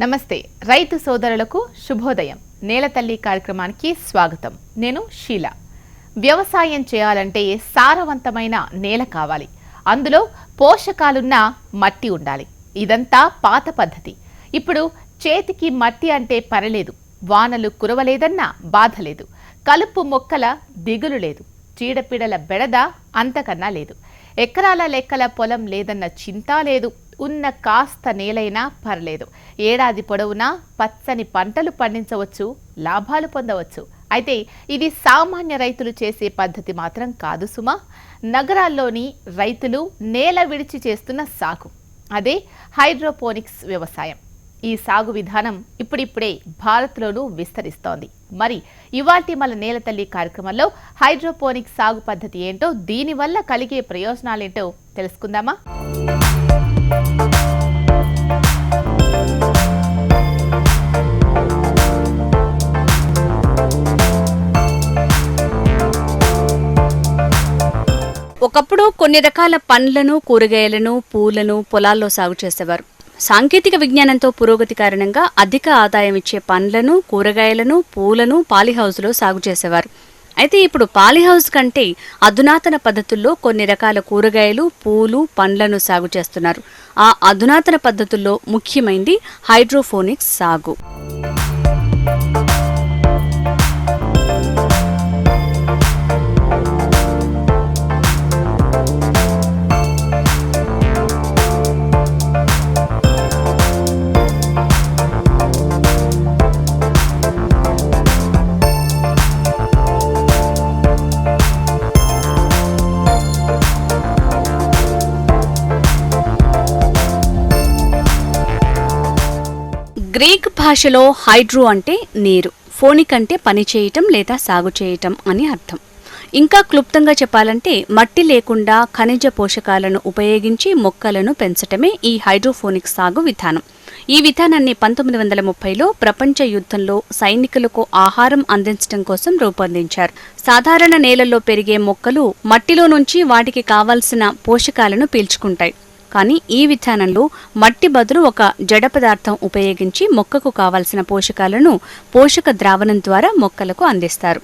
నమస్తే రైతు సోదరులకు శుభోదయం. నేలతల్లి కార్యక్రమానికి స్వాగతం. నేను షీల. వ్యవసాయం చేయాలంటే సారవంతమైన నేల కావాలి. అందులో పోషకాలున్న మట్టి ఉండాలి. ఇదంతా పాత పద్ధతి. ఇప్పుడు చేతికి మట్టి అంటే పరలేదు వానలు కురవలేదన్నా బాధ లేదు. కలుపు మొక్కల దిగులు లేదు. చీడపీడల బెడద అంతకన్నా లేదు. ఎకరాల లెక్కల పొలం లేదన్న చింత లేదు. ఉన్న కాస్త నేలైనా పర్లేదు. ఏడాది పొడవునా పచ్చని పంటలు పండించవచ్చు లాభాలు పొందవచ్చు. అయితే ఇది సామాన్య రైతులు చేసే పద్ధతి మాత్రం కాదు సుమా. నగరాల్లోని రైతులు నేల విడిచి చేస్తున్న సాగు. అదే హైడ్రోపోనిక్స్ వ్యవసాయం. ఈ సాగు విధానం ఇప్పుడిప్పుడే భారత్లోనూ విస్తరిస్తోంది. మరి ఇవాల్టి మన నేల తల్లి కార్యక్రమంలో హైడ్రోపోనిక్స్ సాగు పద్ధతి ఏంటో దీనివల్ల కలిగే ప్రయోజనాలేంటో తెలుసుకుందామా? ఒకప్పుడు కొన్ని రకాల పండ్లను కూరగాయలను పూలను పొలాల్లో సాగు చేసేవారు. సాంకేతిక విజ్ఞానంతో పురోగతి కారణంగా అధిక ఆదాయం ఇచ్చే పండ్లను కూరగాయలను పూలను పాలిహౌస్లో సాగు చేసేవారు. అయితే ఇప్పుడు పాలీహౌస్ కంటే అధునాతన పద్ధతుల్లో కొన్ని రకాల కూరగాయలు పూలు పండ్లను సాగు చేస్తున్నారు. ఆ అధునాతన పద్ధతుల్లో ముఖ్యమైనది హైడ్రోఫోనిక్స్ సాగు. గ్రీక్ భాషలో హైడ్రో అంటే నీరు ఫోనిక్ అంటే పని చేయటం లేదా సాగు చేయటం అని అర్థం. ఇంకా క్లుప్తంగా చెప్పాలంటే మట్టి లేకుండా ఖనిజ పోషకాలను ఉపయోగించి మొక్కలను పెంచటమే ఈ హైడ్రోఫోనిక్ సాగు విధానం. ఈ విధానాన్ని పంతొమ్మిది వందల ముప్పైలో ప్రపంచ యుద్ధంలో సైనికులకు ఆహారం అందించడం కోసం రూపొందించారు. సాధారణ నేలల్లో పెరిగే మొక్కలు మట్టిలో నుంచి వాటికి కావాల్సిన పోషకాలను పీల్చుకుంటాయి. కానీ ఈ విధానంలో మట్టి బదులు ఒక జడ పదార్థం ఉపయోగించి మొక్కకు కావలసిన పోషకాలను పోషక ద్రావణం ద్వారా మొక్కలకు అందిస్తారు.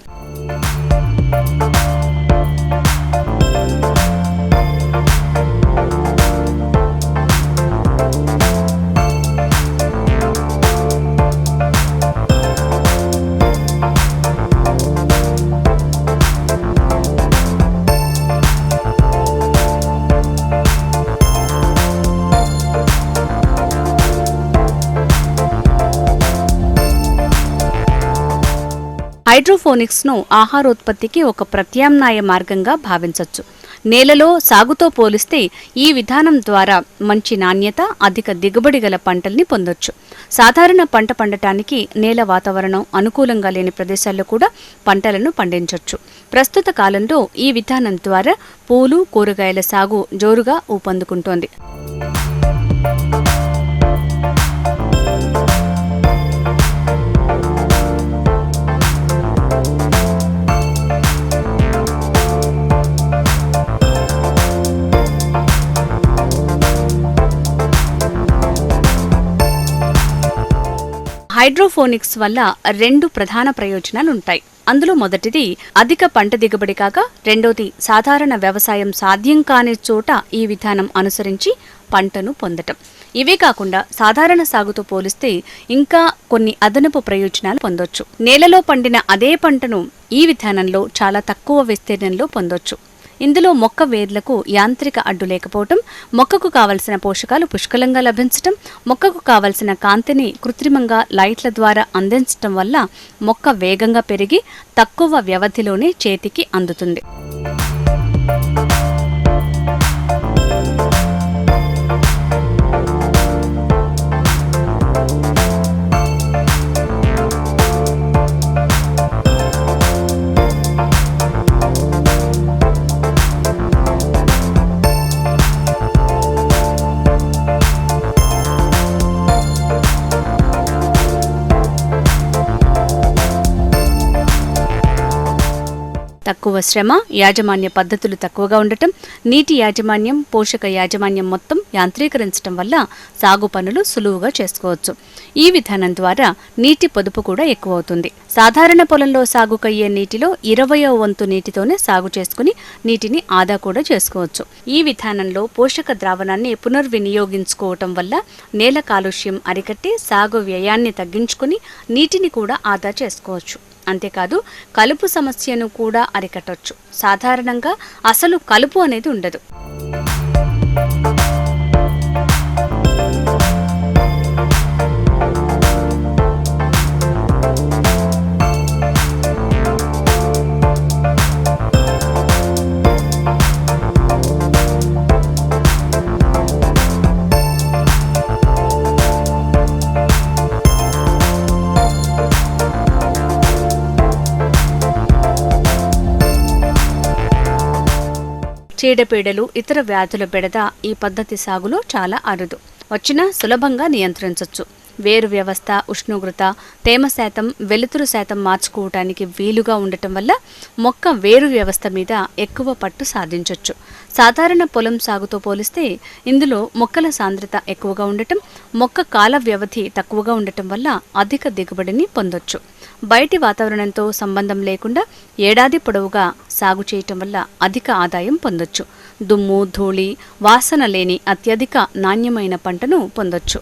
హైడ్రోఫోనిక్స్ను ఆహారోత్పత్తికి ఒక ప్రత్యామ్నాయ మార్గంగా భావించవచ్చు నేలలో సాగుతో పోలిస్తే ఈ విధానం ద్వారా మంచి నాణ్యత అధిక దిగుబడి గల పంటల్ని పొందొచ్చు. సాధారణ పంట పండటానికి నేల వాతావరణం అనుకూలంగా లేని ప్రదేశాల్లో కూడా పంటలను పండించవచ్చు ప్రస్తుత కాలంలో ఈ విధానం ద్వారా పూలు కూరగాయల సాగు జోరుగా ఊపందుకుంటోంది. హైడ్రోఫోనిక్స్ వల్ల రెండు ప్రధాన ప్రయోజనాలు ఉంటాయి అందులో మొదటిది అధిక పంట దిగుబడి కాక రెండోది సాధారణ వ్యవసాయం సాధ్యం కాని చోట ఈ విధానం అనుసరించి పంటను పొందటం. ఇవే కాకుండా సాధారణ సాగుతో పోలిస్తే ఇంకా కొన్ని అదనపు ప్రయోజనాలు పొందొచ్చు. నేలలో పండిన అదే పంటను ఈ విధానంలో చాలా తక్కువ విస్తీర్ణంలో పొందొచ్చు. ఇందులో మొక్క వేర్లకు యాంత్రిక అడ్డు లేకపోవటం మొక్కకు కావలసిన పోషకాలు పుష్కలంగా లభించటం మొక్కకు కావలసిన కాంతిని కృత్రిమంగా లైట్ల ద్వారా అందించటం వల్ల మొక్క వేగంగా పెరిగి తక్కువ వ్యవధిలోనే చేతికి అందుతుంది. తక్కువ శ్రమ యాజమాన్య పద్ధతులు తక్కువగా ఉండటం నీటి యాజమాన్యం పోషక యాజమాన్యం మొత్తం యాంత్రీకరించడం వల్ల సాగు పనులు సులువుగా చేసుకోవచ్చు. ఈ విధానం ద్వారా నీటి పొదుపు కూడా ఎక్కువ అవుతుంది సాధారణ పొలంలో సాగుకయ్యే నీటిలో ఇరవయో వంతు నీటితోనే సాగు చేసుకుని నీటిని ఆదా కూడా చేసుకోవచ్చు. ఈ విధానంలో పోషక ద్రావణాన్ని పునర్వినియోగించుకోవటం వల్ల నేల కాలుష్యం అరికట్టి సాగు వ్యయాన్ని తగ్గించుకుని నీటిని కూడా ఆదా చేసుకోవచ్చు. అంతేకాదు కలుపు సమస్యను కూడా అరికట్టొచ్చు. సాధారణంగా అసలు కలుపు అనేది ఉండదు. చీడపీడలు ఇతర వ్యాధుల బెడద ఈ పద్ధతి సాగులో చాలా అరుదు. వచ్చినా సులభంగా నియంత్రించవచ్చు వేరు వ్యవస్థ ఉష్ణోగ్రత తేమ శాతం వెలుతురు శాతం మార్చుకోవటానికి వీలుగా ఉండటం వల్ల మొక్క వేరు వ్యవస్థ మీద ఎక్కువ పట్టు సాధించవచ్చు సాధారణ పొలం సాగుతో పోలిస్తే ఇందులో మొక్కల సాంద్రత ఎక్కువగా ఉండటం మొక్క కాల వ్యవధి తక్కువగా ఉండటం వల్ల అధిక దిగుబడిని పొందొచ్చు. బయటి వాతావరణంతో సంబంధం లేకుండా ఏడాది పొడవుగా సాగు చేయటం వల్ల అధిక ఆదాయం పొందొచ్చు. దుమ్ము ధూళి వాసన లేని అత్యధిక నాణ్యమైన పంటను పొందొచ్చు.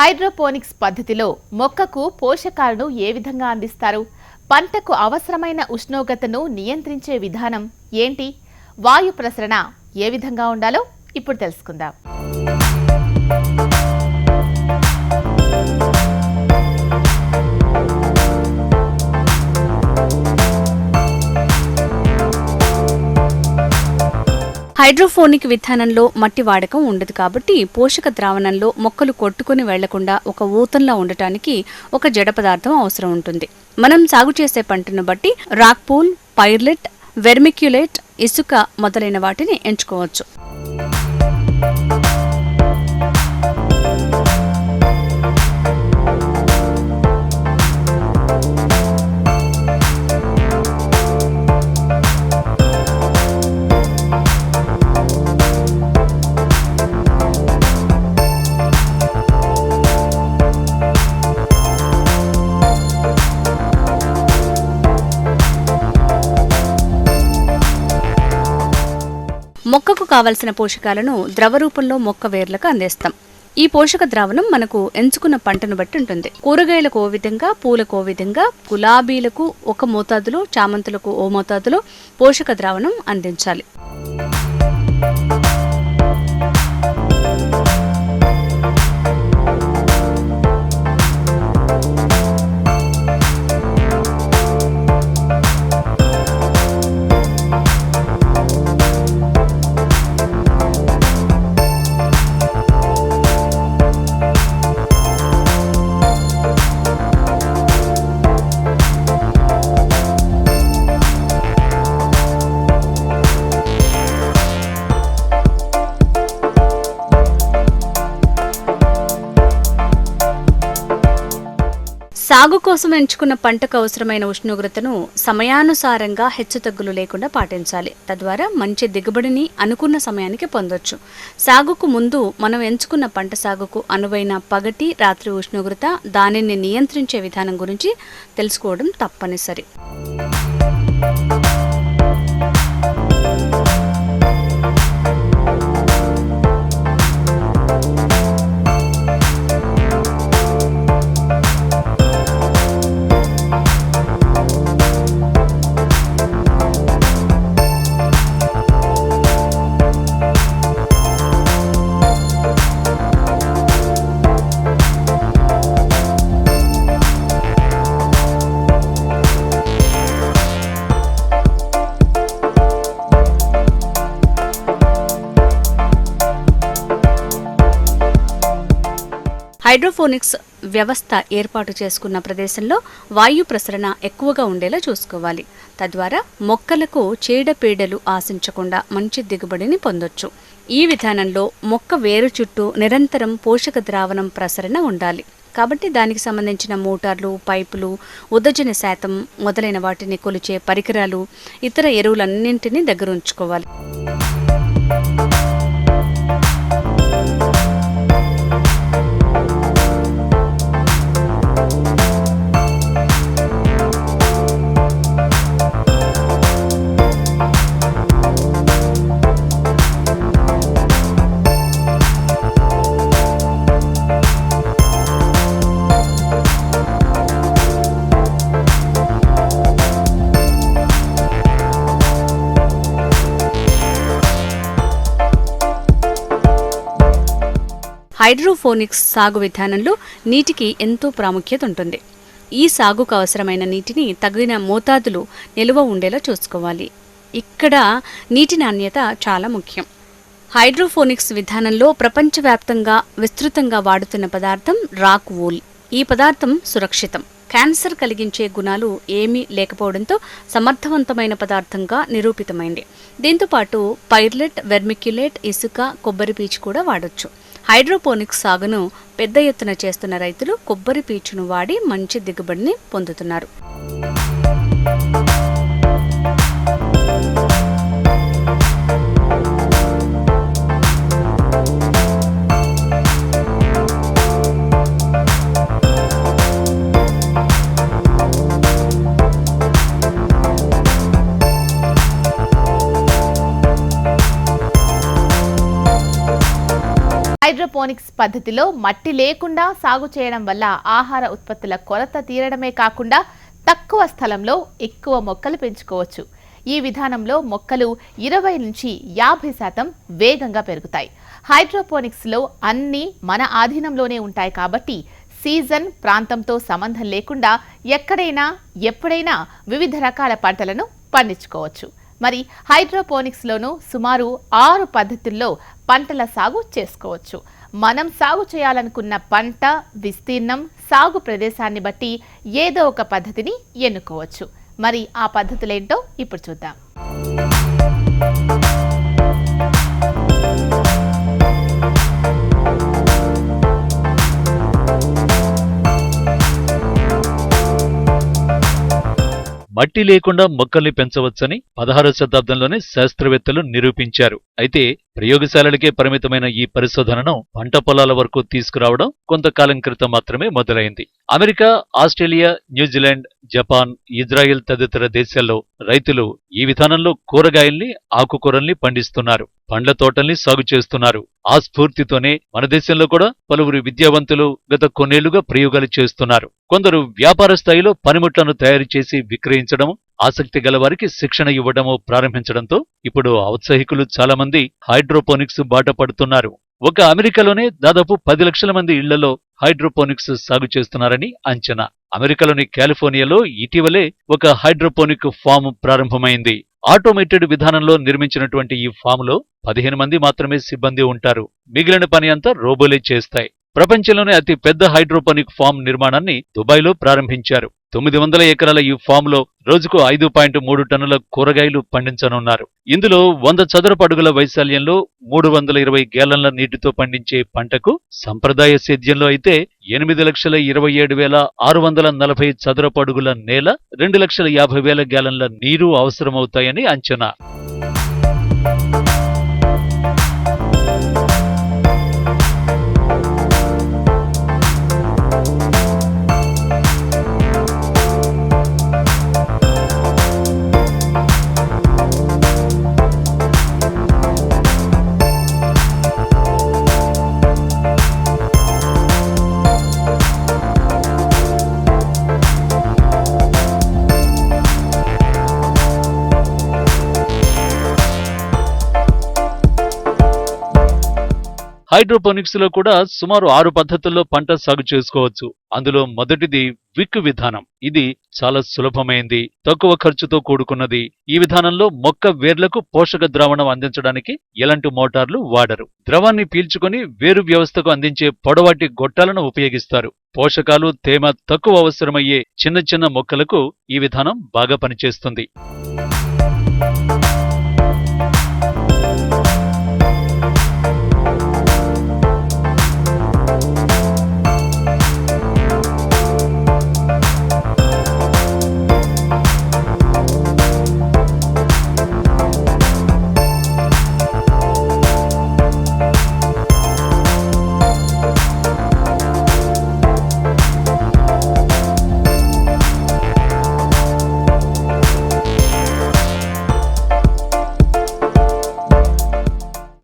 హైడ్రోపోనిక్స్ పద్ధతిలో మొక్కకు పోషకాలను ఏ విధంగా అందిస్తారు? పంటకు అవసరమైన ఉష్ణోగ్రతను నియంత్రించే విధానం ఏంటి? వాయు ప్రసరణ ఏ విధంగా ఉండాలో ఇప్పుడు తెలుసుకుందాం. హైడ్రోఫోనిక్ విధానంలో మట్టి వాడకం ఉండదు కాబట్టి పోషక ద్రావణంలో మొక్కలు కొట్టుకుని వెళ్ళకుండా ఒక ఊతంలా ఉండటానికి ఒక జడ పదార్థం అవసరం ఉంటుంది. మనం సాగు చేసే పంటను బట్టి రాక్పూల్ పైర్లెట్ వెర్మిక్యులేట్ ఇసుక మొదలైన వాటిని ఎంచుకోవచ్చు. కావలసిన పోషకాలను ద్రవ రూపంలో మొక్క వేర్లకు అందిస్తాం. ఈ పోషక ద్రావణం మనకు ఎంచుకున్న పంటను బట్టి ఉంటుంది. కూరగాయలకు ఓ విధంగా పూలకు ఓ విధంగా గులాబీలకు ఒక మోతాదులో చామంతులకు ఓ మోతాదులో పోషక ద్రావణం అందించాలి. కోసం ఎంచుకున్న పంటకు అవసరమైన ఉష్ణోగ్రతను సమయానుసారంగా హెచ్చుతగ్గులు లేకుండా పాటించాలి. తద్వారా మంచి దిగుబడిని అనుకున్న సమయానికి పొందొచ్చు. సాగుకు ముందు మనం ఎంచుకున్న పంట సాగుకు అనువైన పగటి రాత్రి ఉష్ణోగ్రత దానిని నియంత్రించే విధానం గురించి తెలుసుకోవడం తప్పనిసరి. హైడ్రోఫోనిక్స్ వ్యవస్థ ఏర్పాటు చేసుకున్న ప్రదేశంలో వాయు ప్రసరణ ఎక్కువగా ఉండేలా చూసుకోవాలి. తద్వారా మొక్కలకు చీడపీడలు ఆశించకుండా మంచి దిగుబడిని పొందొచ్చు. ఈ విధానంలో మొక్క వేరు చుట్టూ నిరంతరం పోషక ద్రావణం ప్రసరణ ఉండాలి. కాబట్టి దానికి సంబంధించిన మోటార్లు పైపులు ఉదజన శాతం మొదలైన వాటిని కొలిచే పరికరాలు ఇతర ఎరువులన్నింటినీ దగ్గర హైడ్రోఫోనిక్స్ సాగు విధానంలో నీటికి ఎంతో ప్రాముఖ్యత ఉంటుంది. ఈ సాగుకు అవసరమైన నీటిని తగిన మోతాదులు నిల్వ ఉండేలా చూసుకోవాలి. ఇక్కడ నీటి నాణ్యత చాలా ముఖ్యం. హైడ్రోఫోనిక్స్ విధానంలో ప్రపంచవ్యాప్తంగా విస్తృతంగా వాడుతున్న పదార్థం రాక్ వూల్. ఈ పదార్థం సురక్షితం. క్యాన్సర్ కలిగించే గుణాలు ఏమీ లేకపోవడంతో సమర్థవంతమైన పదార్థంగా నిరూపితమైంది. దీంతోపాటు పైర్లెట్ వెర్మిక్యులేట్ ఇసుక కొబ్బరి పీచు కూడా వాడొచ్చు. హైడ్రోపోనిక్స్ సాగును పెద్ద ఎత్తున చేస్తున్న రైతులు కొబ్బరి పీచును వాడి మంచి దిగుబడిని పొందుతున్నారు. హైడ్రోపోనిక్స్ పద్ధతిలో మట్టి లేకుండా సాగు చేయడం వల్ల ఆహార ఉత్పత్తుల కొరత తీరడమే కాకుండా తక్కువ స్థలంలో ఎక్కువ మొక్కలు పెంచుకోవచ్చు. ఈ విధానంలో మొక్కలు ఇరవై నుంచి యాభై శాతం వేగంగా పెరుగుతాయి. హైడ్రోపోనిక్స్లో అన్నీ మన ఆధీనంలోనే ఉంటాయి కాబట్టి సీజన్ ప్రాంతంతో సంబంధం లేకుండా ఎక్కడైనా ఎప్పుడైనా వివిధ రకాల పంటలను పండించుకోవచ్చు. మరి హైడ్రోపోనిక్స్లోనూ సుమారు ఆరు పద్ధతుల్లో పంటల సాగు చేసుకోవచ్చు. మనం సాగు చేయాలనుకున్న పంట విస్తీర్ణం సాగు ప్రదేశాన్ని బట్టి ఏదో ఒక పద్ధతిని ఎన్నుకోవచ్చు. మరి ఆ పద్ధతులేంటో ఇప్పుడు చూద్దాం. మట్టి లేకుండా మొక్కల్ని పెంచవచ్చని పదహారవ శతాబ్దంలోనే శాస్త్రవేత్తలు నిరూపించారు. అయితే ప్రయోగశాలలకే పరిమితమైన ఈ పరిశోధనను పంట పొలాల వరకు తీసుకురావడం కొంతకాలం క్రితం మాత్రమే మొదలైంది. America Australia New Zealand Japan Israel తదితర దేశాల్లో రైతులు ఈ విధానంలో కూరగాయల్ని ఆకుకూరల్ని పండిస్తున్నారు. పండ్ల తోటల్ని సాగు చేస్తున్నారు. ఆ స్ఫూర్తితోనే మన దేశంలో కూడా పలువురు విద్యావంతులు గత కొన్నేళ్ళుగా ప్రయోగాలు చేస్తున్నారు. కొందరు వ్యాపార స్థాయిలో పనిముట్లను తయారు చేసి విక్రయించడం ఆసక్తి గలవారికి శిక్షణ ఇవ్వడమో ప్రారంభించడంతో ఇప్పుడు ఔత్సాహికులు చాలామంది హైడ్రోపోనిక్స్ బాట పడుతున్నారు. ఒక అమెరికాలోనే దాదాపు పది లక్షల మంది ఇళ్ళలో హైడ్రోపోనిక్స్ సాగు చేస్తున్నారని అంచనా. అమెరికాలోని కాలిఫోర్నియాలో ఇటీవలే ఒక హైడ్రోపోనిక్ ఫామ్ ప్రారంభమైంది. ఆటోమేటెడ్ విధానంలో నిర్మించినటువంటి ఈ ఫామ్లో పదిహేను మంది మాత్రమే సిబ్బంది ఉంటారు. మిగిలిన పని అంతా రోబోలే చేస్తాయి. ప్రపంచంలోనే అతి పెద్ద హైడ్రోపోనిక్ ఫామ్ నిర్మాణాన్ని దుబాయ్లో ప్రారంభించారు. తొమ్మిది వందల ఎకరాల ఈ ఫామ్లో రోజుకు ఐదు పాయింట్ మూడు టన్నుల కూరగాయలు పండించనున్నారు. ఇందులో వంద చదరపు అడుగుల వైశాల్యంలో మూడు వందల ఇరవై గ్యాలన్ల నీటితో పండించే పంటకు సంప్రదాయ సేద్యంలో అయితే ఎనిమిది లక్షల ఇరవై ఏడు వేల ఆరు వందల నలభై చదరపు అడుగుల నేల రెండు లక్షల యాభై వేల గ్యాలన్ల నీరు అవసరమవుతాయని అంచనా. హైడ్రోపోనిక్స్లో కూడా సుమారు ఆరు పద్ధతుల్లో పంట సాగు చేసుకోవచ్చు. అందులో మొదటిది విక్ విధానం. ఇది చాలా సులభమైంది. తక్కువ ఖర్చుతో కూడుకున్నది. ఈ విధానంలో మొక్క వేర్లకు పోషక ద్రావణం అందించడానికి ఎలాంటి మోటార్లు వాడరు. ద్రవాన్ని పీల్చుకొని వేరు వ్యవస్థకు అందించే పొడవాటి గొట్టాలను ఉపయోగిస్తారు. పోషకాలు తేమ తక్కువ అవసరమయ్యే చిన్న చిన్న మొక్కలకు ఈ విధానం బాగా పనిచేస్తుంది.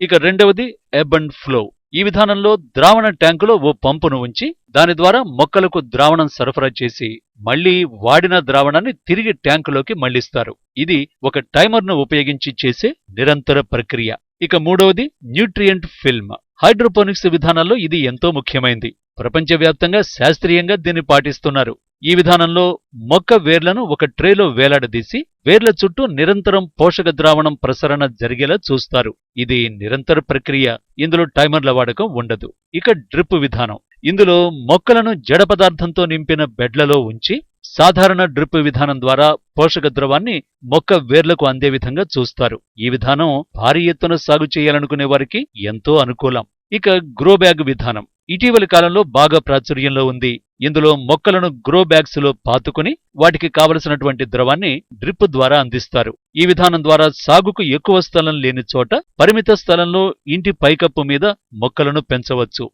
ఇక రెండవది ఎబ్ అండ్ ఫ్లో ఈ విధానంలో ద్రావణ ట్యాంకులో ఓ పంపును ఉంచి దాని ద్వారా మొక్కలకు ద్రావణం సరఫరా చేసి మళ్ళీ వాడిన ద్రావణాన్ని తిరిగి ట్యాంకులోకి మళ్ళిస్తారు ఇది ఒక టైమర్ను ఉపయోగించి చేసే నిరంతర ప్రక్రియ. ఇక మూడవది న్యూట్రియంట్ ఫిల్మ్. హైడ్రోపోనిక్స్ విధానంలో ఇది ఎంతో ముఖ్యమైంది. ప్రపంచవ్యాప్తంగా శాస్త్రీయంగా దీన్ని పాటిస్తున్నారు. ఈ విధానంలో మొక్క వేర్లను ఒక ట్రేలో వేలాడదీసి వేర్ల చుట్టూ నిరంతరం పోషక ద్రావణం ప్రసరణ జరిగేలా చూస్తారు. ఇది నిరంతర ప్రక్రియ ఇందులో టైమర్ల వాడకం ఉండదు. ఇక డ్రిప్ విధానం. ఇందులో మొక్కలను జడ పదార్థంతో నింపిన బెడ్లలో ఉంచి సాధారణ డ్రిప్ విధానం ద్వారా పోషక ద్రవాన్ని మొక్క వేర్లకు అందే విధంగా చూస్తారు. ఈ విధానం భారీ ఎత్తున సాగు చేయాలనుకునే వారికి ఎంతో అనుకూలం. ఇక గ్రో బ్యాగ్ విధానం. ఇటీవలి కాలంలో బాగా ప్రాచుర్యంలో ఉంది. ఇందులో మొక్కలను గ్రో బ్యాగ్స్లో పాతుకుని వాటికి కావలసినటువంటి ద్రవాన్ని డ్రిప్ ద్వారా అందిస్తారు. ఈ విధానం ద్వారా సాగుకు ఎక్కువ స్థలం లేని చోట పరిమిత స్థలంలో ఇంటి పైకప్పు మీద మొక్కలను పెంచవచ్చు.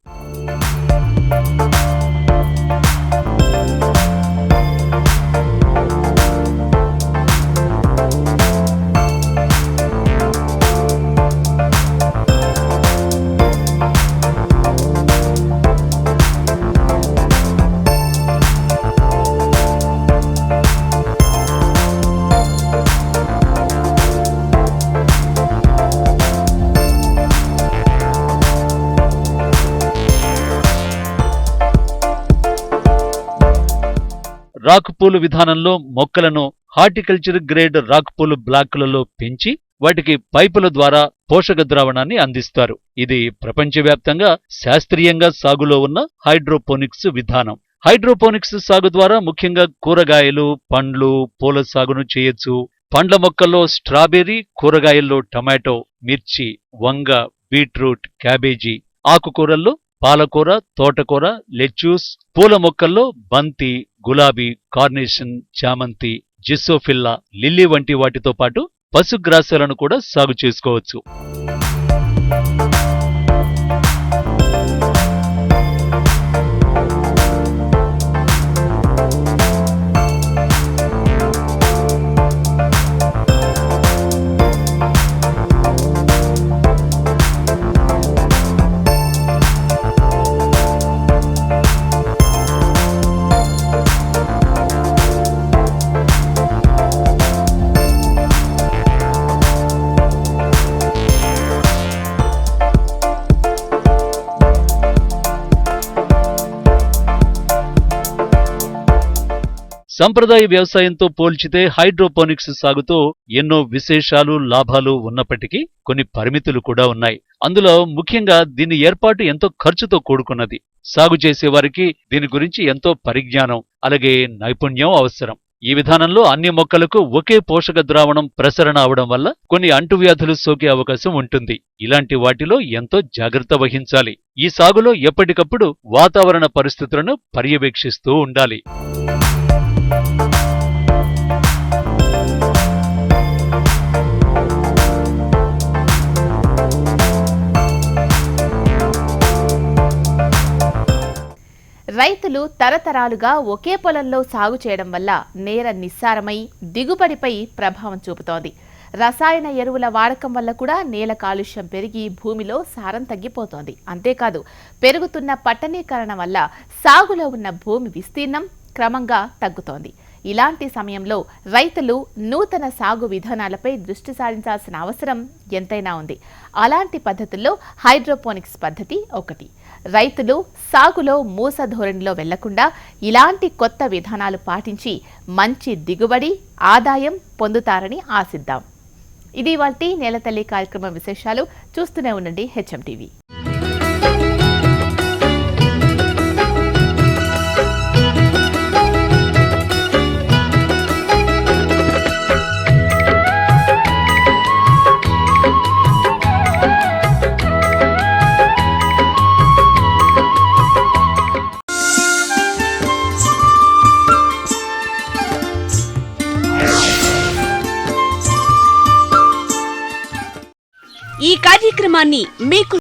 రాకుపూలు విధానంలో మొక్కలను హార్టికల్చర్ గ్రేడ్ రాకుపూలు బ్లాకులలో పెంచి వాటికి పైపుల ద్వారా పోషక ద్రావణాన్ని అందిస్తారు. ఇది ప్రపంచవ్యాప్తంగా శాస్త్రీయంగా సాగులో ఉన్న హైడ్రోపోనిక్స్ విధానం. హైడ్రోపోనిక్స్ సాగు ద్వారా ముఖ్యంగా కూరగాయలు పండ్లు పూల సాగును చేయొచ్చు. పండ్ల మొక్కల్లో స్ట్రాబెర్రీ కూరగాయల్లో టమాటో మిర్చి వంగ బీట్రూట్ క్యాబేజీ ఆకుకూరల్లో పాలకూర తోటకూర లెచ్యూస్ పూల మొక్కల్లో బంతి గులాబీ కార్నేషన్ చామంతి జిస్సోఫిల్లా లిల్లీ వంటి వాటితో పాటు పశుగ్రాసాలను కూడా సాగు చేసుకోవచ్చు. సంప్రదాయ వ్యవసాయంతో పోల్చితే హైడ్రోపోనిక్స్ సాగుతో ఎన్నో విశేషాలు లాభాలు ఉన్నప్పటికీ కొన్ని పరిమితులు కూడా ఉన్నాయి. అందులో ముఖ్యంగా దీని ఏర్పాటు ఎంతో ఖర్చుతో కూడుకున్నది. సాగు చేసేవారికి దీని గురించి ఎంతో పరిజ్ఞానం అలాగే నైపుణ్యం అవసరం. ఈ విధానంలో అన్ని మొక్కలకు ఒకే పోషక ద్రావణం ప్రసరణ అవడం వల్ల కొన్ని అంటువ్యాధులు సోకే అవకాశం ఉంటుంది. ఇలాంటి వాటిలో ఎంతో జాగ్రత్త వహించాలి. ఈ సాగులో ఎప్పటికప్పుడు వాతావరణ పరిస్థితులను పర్యవేక్షిస్తూ ఉండాలి. రైతులు తరతరాలుగా ఒకే పొలంలో సాగు చేయడం వల్ల నేల నిస్సారమై దిగుబడిపై ప్రభావం చూపుతోంది. రసాయన ఎరువుల వాడకం వల్ల కూడా నేల కాలుష్యం పెరిగి భూమిలో సారం తగ్గిపోతోంది. అంతేకాదు పెరుగుతున్న పట్టణీకరణ వల్ల సాగులో ఉన్న భూమి విస్తీర్ణం క్రమంగా తగ్గుతోంది. ఇలాంటి సమయంలో రైతులు నూతన సాగు విధానాలపై దృష్టి సారించాల్సిన అవసరం ఎంతైనా ఉంది. అలాంటి పద్ధతుల్లో హైడ్రోపోనిక్స్ పద్ధతి ఒకటి. రైతులు సాగులో మూస ధోరణిలో వెళ్ళకుండా ఇలాంటి కొత్త విధానాలు పాటించి మంచి దిగుబడి ఆదాయం పొందుతారని ఆశిద్దాం. ఇది వాటి నేలతల్లి కార్యక్రమం విశేషాలు. చూస్తూనే ఉండండి హెచ్ఎం టీవీ. కార్యక్రమాన్ని మీకు